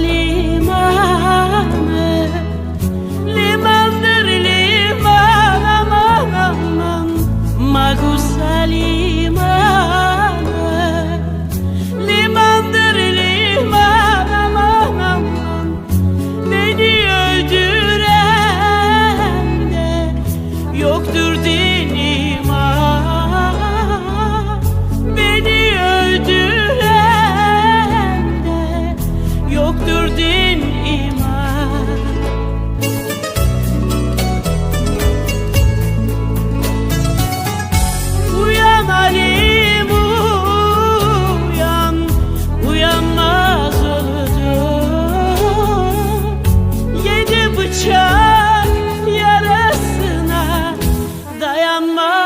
limane Limandır liman aman aman. Magusa liman yoktur din iman. Uyan Halim uyan uyanmaz öldüm Yedi bıçak yarasına dayanmaz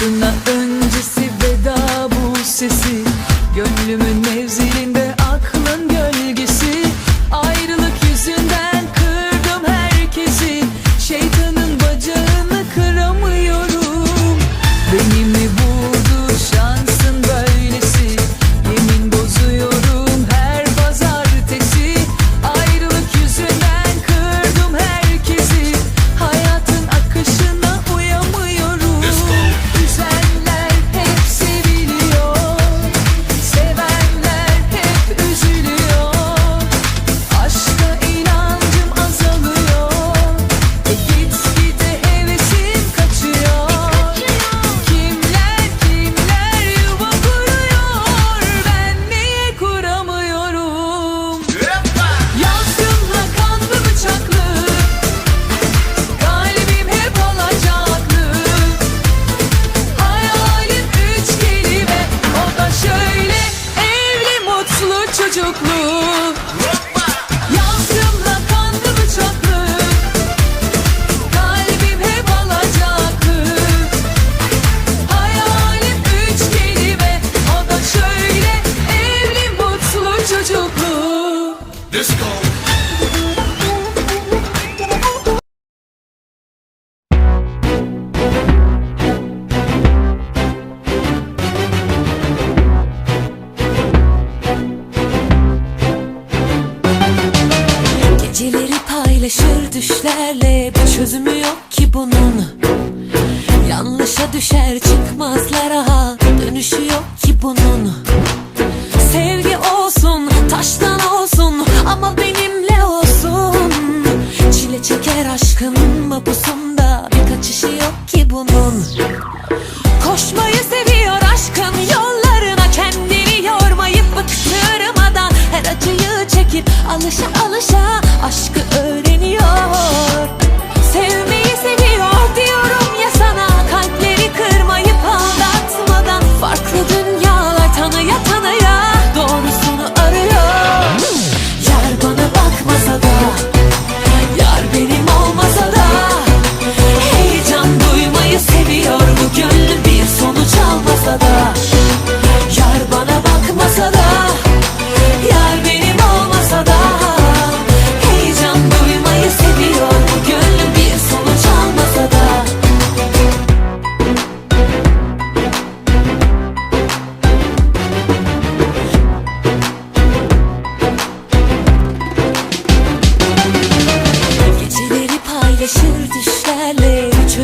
真的 sözlerle bir çözümü yok ki bunun. Yanlışa düşer çıkmazlara dönüşü yok ki bunun. Sevgi olsun taştan olsun ama benimle olsun. Çile çeker aşkın mapusunda bir kaçışı yok ki bunun. Koşmayı seviyor aşkım yollarına kendini yormayıp bıktırmadan Her acıyı çekip alışa alışa aşkı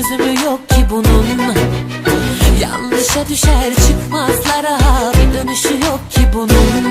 çözümü yok ki bunun. Yanlışa düşer çıkmazlara bir dönüşü yok ki bunun.